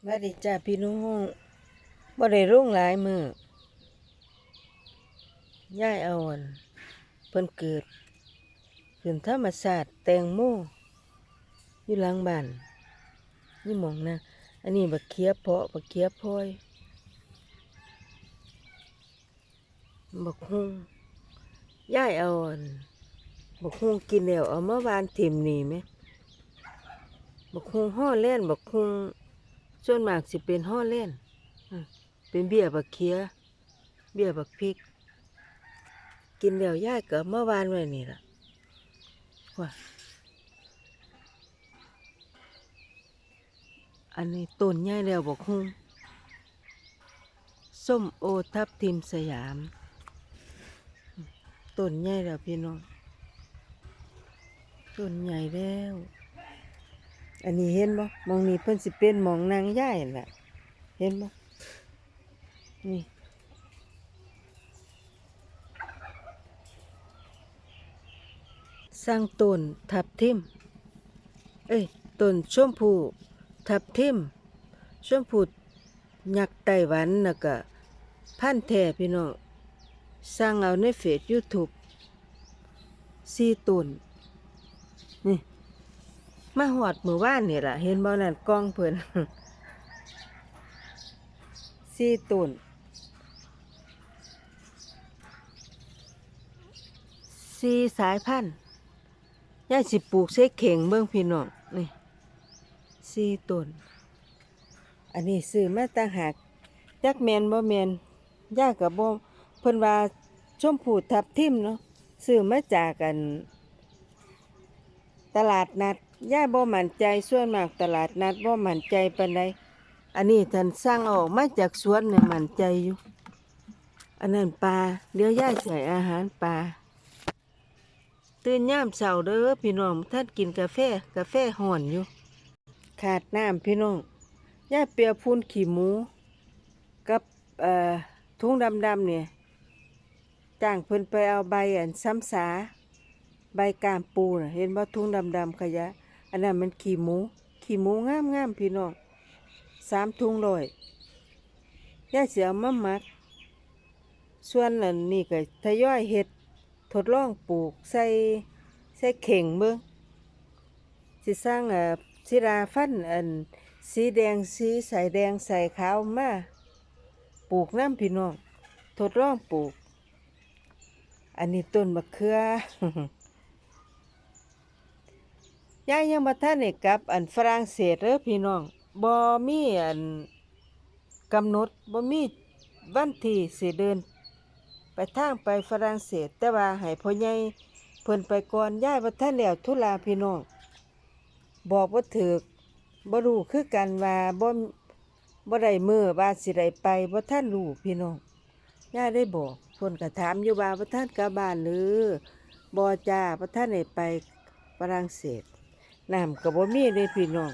สวัสดีจ้าพี่น้องบ่ได้รุ่งหลายมือย่ายเอาอันเพิ่นเกิดขึ้นธรรมศาสตร์แตงโมอยู่หลังบ้านนี่มองนะ อันนี้บักเขียเพาะบักเขียพลอยบักฮุงย่ายเอาอันบักฮุงกินแล้วเอามาวานถิ่มนี่ไหมบักฮุงห่อแล่นบักฮุง ส่วนมากสิเป็นห่อเล่นเป็นเบี้ยบักเคียเบี้ยบักพริก กินแล้วย่ายก็เมื่อวานไว้นี่ล่ะว่าอันนี้ต้นใหญ่แล้วบอกฮุ้งส้มโอทับทิมสยามอืมต้นใหญ่แล้วพี่น้องต้นใหญ่แล้ว อันนี้เห็นบ่มองนี้เพิ่นสิเป็นมองนางย่ายนั่นล่ะ เห็นบ่นี่สร้างต้นทับทิม เอ้ยต้นชมพูทับทิมชมพูยักษ์ไต้หวันแล้วก็พันแท้พี่น้องสร้างเอาในเฟซ YouTube สี่ต้นนี่ มาหอดมือว่านนี่แหละเห็นบ่นั่นกล้องเพิ่นสี่ต้นสี่สายพันธุ์ย่าสิปลูกใส่เข่งเบิ่งพี่น้องนี่สี่ต้นอันนี้ซื้อมาต่างหากจักแมนบ่แมนย่ากับบ่เพิ่นว่าชมพูทับทิมเนาะซื้อมาจากกัน ตลาดนัด ย่าบ่มั่นใจส่วนมากตลาดนัดบ่มั่นใจปานใดอันนี้ท่านสร้างออกมาจากสวนเนี่ยมั่นใจอยู่ อันนั้นปลาเดี๋ยวย่าใส่อาหารปลาตื่นย่ามเช้าเด้อพี่น้องท่านกินกาแฟกาแฟห่อนอยู่ ขาดน้ำพี่น้องย่าเปียพูนขี้หมู กับเอ่อถุงดำๆเนี่ยจ้างเพิ่นไปเอาใบอันซ้ำสาใบกามปูนะเห็นว่าทุ่งดำๆขยะ อันนั้นมันขี้หมู ขี้หมูงามงามพี่น้องสามทุงลอยย่าเสียมาหมัก ส่วนนั้นนี่ก็ทยอยเห็ดทดลองปลูกใส่ใส่เข่งเบิ่งสิสร้างอ่อศิราฟันอันสีแดงสีใสแดงใสขาวมาปลูกน้ำพี่น้องทดลองปลูก อันนี้ต้นมะเขือ ยายยังมาท่านนี่กลับ อันฝรั่งเศสเด้อพี่น้องบ่มีอันกำหนดบ่มีวันที่สิเดิน ไปทางไปฝรั่งเศส แต่ว่าให้พ่อใหญ่เพิ่นไปก่อนยายบ่ทันแล้วทุลาพี่น้องบอกบ่ถูกบ่รู้คือกันว่าบ่บ่ได้มือว่าสิได้ไปบ่ทันรู้พี่น้องยายได้บอกเพิ่นก็ถามอยู่ว่าบ่ทันกลับบ้านหรือบ่จ้าบ่ทันได้ไปฝรั่งเศส น้ำก็บ่มีเลยพี่น้อง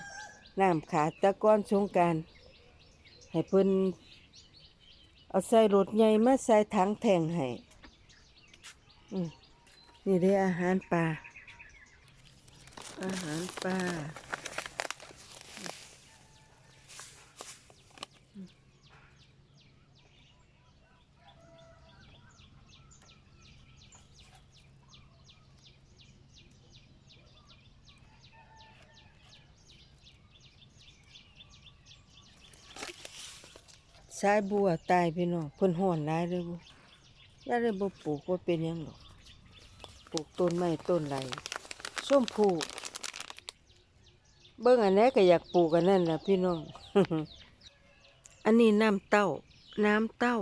น้ำขาดตะก้อนสงการให้เพิ่นเอาใส่รถใหญ่มาใส่ถังแทงให้นี่ได้อาหารปลาอาหารปลา สายบัวตายพี่น้องเพิ่นห่อนหลายเลยบ่ย่าเลยบ่ปลูกบ่เป็นหยังหรอก ปลูกต้นไม้ต้นไรส้มผูเบิ่งอันไหนก็อยากปลูกอันนั้นล่ะพี่น้อง อันนี้น้ำเต้า น้ำเต้า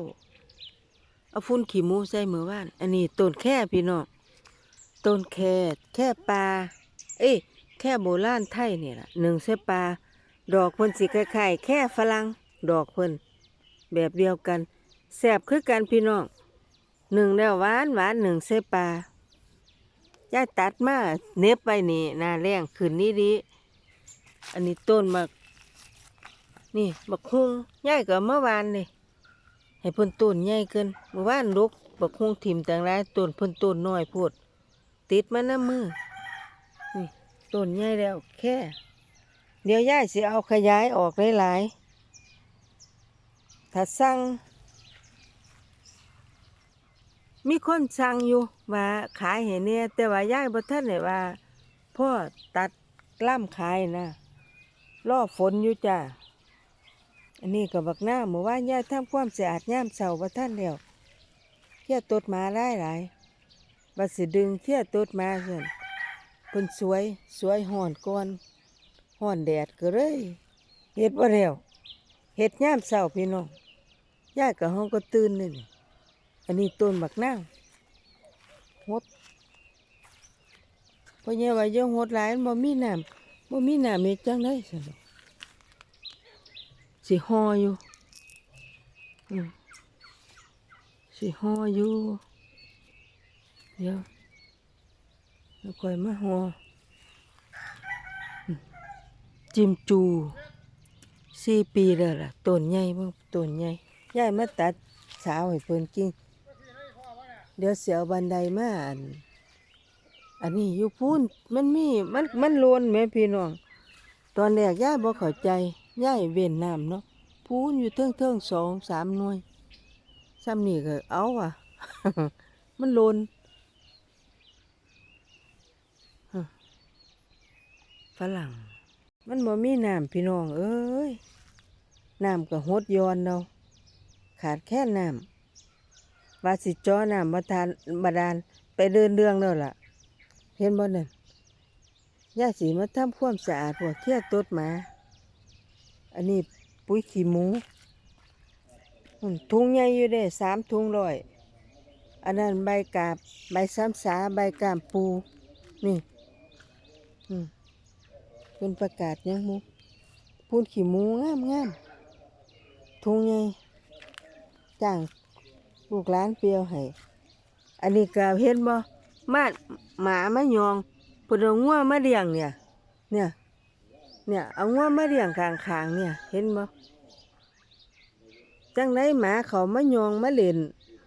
เอาฟุ้นขี้หมูใส่มือว่าน อันนี้ต้นแค่พี่น้อง ต้นแค่แค่ปลา เอ้ยแค่โบราณไทยนี่ล่ะหนึ่งใส่ปลา ดอกเพิ่นสิคล้ายๆแค่ฝรั่ง ดอกเพิ่น แบบเดียวกันแซ่บคือกันพี่น้องหนึ่งแล้วหวานหวานหนึ่งใส่ปลาย่าตัดมาเน็บไปนี่นาแรงขึ้นนี้ดีอันนี้ต้นมักนี่บักฮุงย่ายก็เมื่อวานนี่ให้พิ่นต้นใหญ่เกินเมื่อวานลุกบักฮุงถิ่มต่างหลายต้นพิ่นต้นน้อยโพดติดมาน้ำมือนี่ต้นใหญ่แล้วแค่ เดี๋ยวย่ายสิเอาขยายออกหลายๆ ถ้าสั่งมีคนสั่งอยู่ว่าขายให้เนี่ยแต่ว่ายายบ่ทันได้ว่าพ่อตัดกล้ามขายนะรอฝนอยู่จ้าอันนี้ก็บักหน้าเมื่อวายายทำความสะอาดยามเช้าบ่ทันแล้วเที่ยตดมาหลายหลายบัดสิดึงเที่ยตดมาซั่นเพิ่นสวยสวยห่อนก่อนห่อนแดดก็เลยเฮ็ดบ่แล้วเฮ็ดยามเช้าพี่น้อง ยายก็ห้องก็ตื่นนี่นี่อันนี้ต้นบักนาวหดพราะเนี่ยว่าอย่าหดหลายมันบ่มีน้ำบ่มีน้ำเฮ็ดจังได๋ซั่นดอกสิห่ออยู่สิห่ออยู่เดี๋ยวแล้วค่อยมาห่อจิมจูสี่ปีแล้วล่ะต้นใหญ่บ่ต้นใหญ่ ยายมาตัดสาวให้เพิ่นกิน เดี๋ยวเสียวบันไดมาอันอันนี้อยู่พูนมันมีมันมันโลนแม่พี่น้อง ตอนแรกย่าบ่เข้าใจย่ายเว้นน้ำเนาะพูนอยู่เทิงเทิงสองสามหน่วยซ้ำนี่ก็เอาอะ มันโลนฝรั่ง มันบ่มีน้ำพี่น้อง เอ้ยน้ำก็หดย้อนเรา ขาดแค่น้ำว่าสิจ้อน้ำมาทานบาดาลไปเดินเรื่องแล้วล่ะ เห็นบ่นั่นย่าสีมาทำความสะอาดพวกเที่ยตดมา อันนี้ปุ๋ยขี้หมูอืมถุงใหญ่อยู่เด้สามถุงร้อยอันนั้นใบกาบใบซ้ำสาใบกามปู นี่เป็นประกาศยังหมูพูนขี้หมูงามงามถุงใหญ่ จ้างลูกหลานเปียวให้อันนี้ก็เห็นบ่มาหมามายองเพิ่นเอางัวมาเลี้ยงเนี่ย เนี่ย เนี่ยเอางัวมาเลี้ยงข้างๆเนี่ย เห็นบ่จังไดหมาเขามายองมาเล่น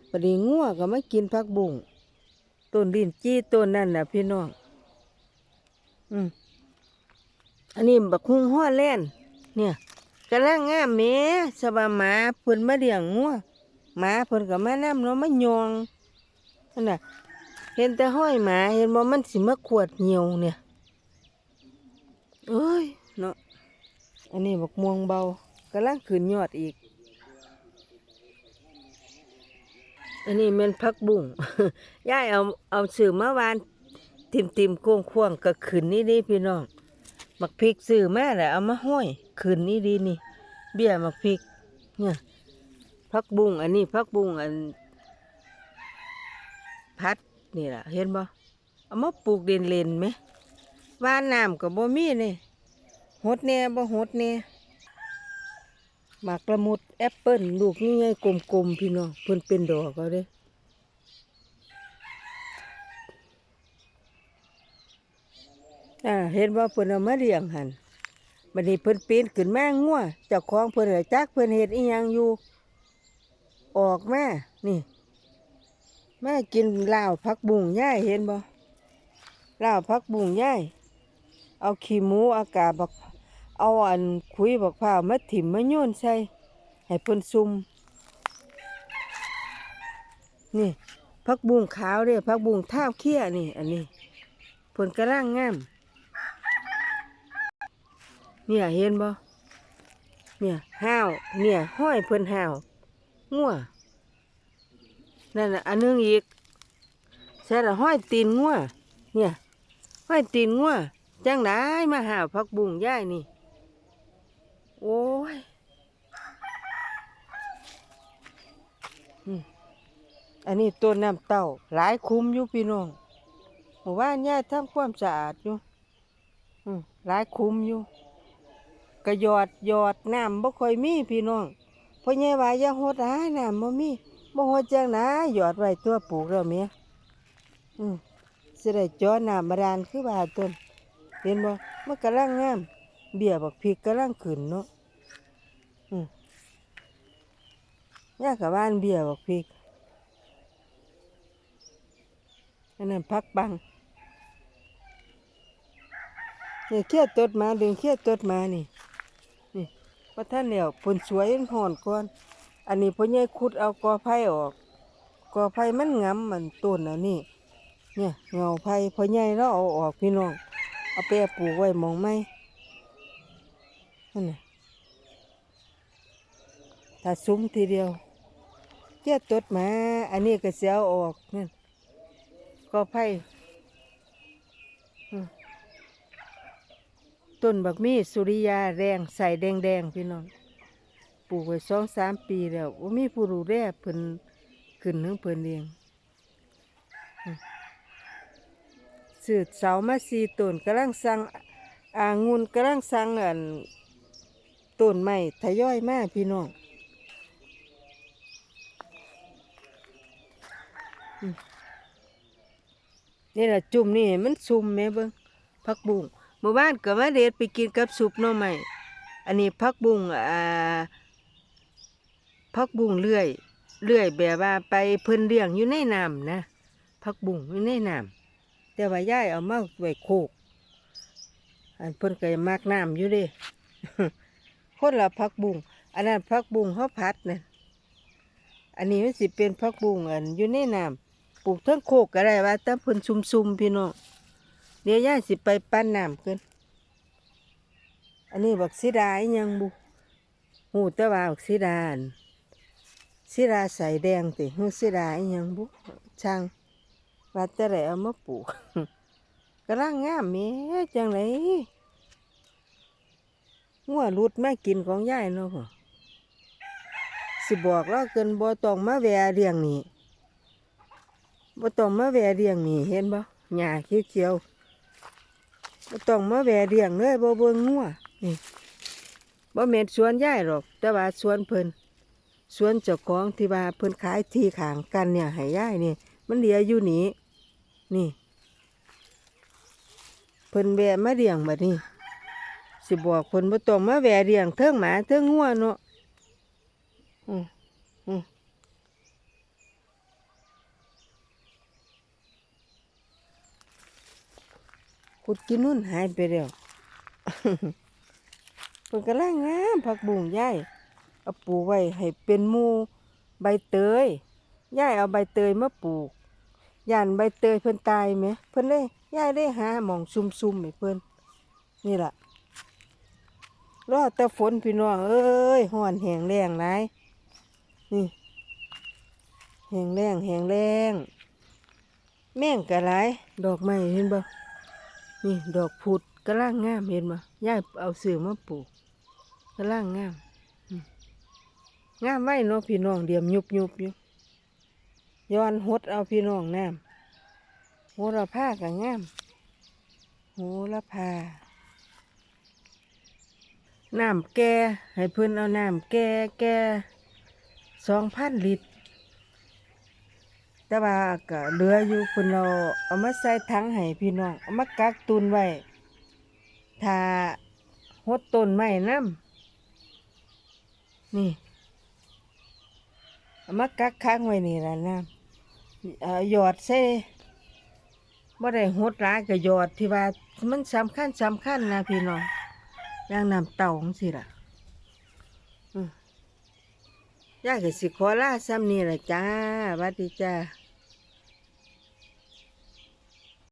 ปดนี้งัวก็มากินผักบุ้งต้นดินจี้ต้นนั่นน่ะพี่น้อง อืมอันนี้บักฮุงฮ้อแล่นเนี่ยกำลังงามแม่สบาหมาเพิ่นมาเลี้ยงงัว หมาเพิ่นก็มาน้ำเนาะมายองนั่นน่ะเห็นแต่ห้อยหมาเห็นบ่มันสิมาขวดเหี่ยวเนี่ยเอ้ยเนาะอันนี้บักม่วงเบากำลังขึ้นยอดอีก อันนี้ม่นพักบุ้งยายเอาเอาซื้อมาวานติมติมๆโค้งควงก็ขึ้นนี่ดีพี่น้องมักพริกซื้อแมาแหล้วเอามาห้อยขึ้นนี่ดีนี่ เบี้ยมักพริกเนี่ย พักบุ้งอันนี้พักบุ้งอันพัดนี่ล่ะเห็นบ่เอามาปลูกเด่นเลนไหมว่านน้ำก็บ่มีนี่หดแหน่ยบ่หดแหน่หมากละมุดแอปเปิ้ลลูกนี่ไงกลมๆพี่น้องเพิ่นเป็นดอกเอาเด้อ่าเห็นว่าเพิ่นเอามาเลี้ยงหันบัดนี้เพิ่นปีนขึ้นมางัวเจ้าของเพิ่นก็จักเพิ่นเฮ็ดอีหยังอยู่ ออกมา นี่แม่กินลาวพักบุ้งย่ายเห็นบ่ลาวพักบุ้งย่ายเอาขี้หมูอากาศบัก เอาอันคุยบักพร้าวมาถิ่มมาโยนใส่ให้เพิ่นซุ่มนี่พักบุ้งขาวเด้อพักบุ้งเท้าเขี้ยนี่ อันนี้เพิ่นกระร่างงามเนี่ยเห็นบ่เนี่ยห้าวเนี่ยห้อยเพิ่นห้าว งัวนั่นอันนึงอีกใช่ละห้อยตีนงัวเนี่ย ห้อยตีนงัวจังได้มาหาพักบุ้งย่ายนี่ โอ้ยอันนี้ต้นน้ำเต้าหลายคุ้มอยู่พี่น้องหมู่บ้านย่ายทำความสะอาดอยู่หลายคุ้มอยู่ก็หยอดหยอดน้ำบ่ค่อยมีพี่น้อง พราะแย่ว่าอย่าหดหลายน้ำบ่มีบ่ฮอดจังนะหยอดไว้ตัวปลูกแล้วแม่อืมสิได้จ่อน้ำบาดาลคือว่าต้นเห็นบ่มันกำลังงาม เบี้ยบักพริกกำลังขึ้นเนาะอืมยากกับบ้านเบี้ยบักพริกอันนั้นพักบังเนี่ยเคียดตดมาดึงเคียดตดมานี่ นี่ว่าท่านแล้วผลสวยมันห่อนก่อน อันนี้พ่อใหญ่ขุดเอากอไผ่ออก กอไผ่มันงำมันต้นอันนี้ เนี่ยเงาไผ่พ่อใหญ่เราเอาออกพี่น้อง เอาไปปลูกไว้มองไหมนั่นน่ะถ้าซุ้มทีเดียวเจ้าตดมา อันนี้ก็เสียเอออกนั่นกอไผ่อืม ต้นบักมีสุริยาแดงใส่แดงแดงๆพี่น้องปลูกไว้สองสามปีแล้วว่ามีผู้ดูแลเพิ่นขึ้นของเพิ่นเองสืดเสามาสีต้นกำลังสั่งอางุนกำลังสั่งอันต้นไม้ทยอยมากพี่น้องนี่แหละจุ่มนี่มันซุ่มแม่เบิ้งผักบุ้ง มื่อวานก็มาเด็ดไปกินกับซุปน่อไม้อันนี้ผักบุ้งอ่าพักบุ้งเลื่อยเลื่อยแบบว่าไปเพิ่นเลี้ยงอยู่ในน้ำนะพักบุ้งอยู่ในน้ำแต่ว่าย่ายเอามาไว้โคกอันเพิ่นก็มากน้ำอยู่ดิคนละพักบุ้งอันนั้นพักบุ้งเขาพัดนะอันนี้มันสิเป็นพักบุ้งอันอยู่ในน้ำปลูกทั้งโคกก็ได้ว่าแต่เพิ่นซุ่มๆพี่น้อง เดี๋ยวย่ายสิไปปั้นน้ำขึ้น อันนี้บักสีดาอยังบุหูต่ว่าออกสีดานสีดาใส่แดงติหูสีดาอยังบุช่างว่าแต่ไรเอามาปลูกกำลังงามแม่จังไรงัวรุดมากินของยายเนาะสิบอกเราเกินบ่ตองมาแวเรียงนี่บ่ตองมาแวเรียงนี่เห็นบ่หญ้าเขียวๆ บ่ต้องมาแวเรียงเลยบ่เบิ่งงัวนี่บ่แม่นสวนยายหรอก แต่ว่าสวนเพิ่นสวนเจ้าของที่ว่าเพิ่นขายที่ข้างกันเนี่ยให้ย่ายนี่ มันเหลืออยู่นี่นี่ เพิ่นแวมาเลี้ยงบัดนี้สิบอกเพิ่นบ่ต้องมาแวเลี้ยงเทิงหมาเทิงงัวเนาะอือ ขุดกินนู่นหายไปแล้วเพิ่นกำลังงามผักบุ้งยายเอาปลูกไว้ให้เป็นมูใบเตยยายเอาใบเตยมาปลูกย่านใบเตยเพิ่นตายไหมเพิ่นได้ยายได้หาหมองซุ่มๆให้เพิ่นนี่ล่ะรอแต่ฝนพี่น้องเอ้ยห้อนแหงแล้งหลายนี่แหงแล้งแหงแล้งแม่งกะหลายดอกไม้เห็นบ่ นี่ดอกพุดกำลังงามเห็นบ่ยายเอาเสือมาปลูกกำลังงามงามไว้เนาะพี่น้องเดียมยุบยุบอยู่ย้อนหดเอาพี่น้องน้ำโหระพาก็งามโหระพาน้ำแก่ให้เพิ่อนเอาน้ำแก่แก่สองพันลิตร แต่ว่าก็เหลืออยู่เพิ่นเราเอามาใส่ถังให้พี่น้องเอามากักตุนไว้ถ้าหดต้นไม้น้ำนี่เอามากักค้างไว้นี่ละน้ำเอ่อหยอดใส่บ่ได้หดร้ายก็หยอดที่ว่ามันสำคัญสำคัญนะพี่น้องอย่างน้ำเต่าของสิล่ะอืม ยายก็สิขอลาซ้ำนี่ละจ้าวัดดีจ้า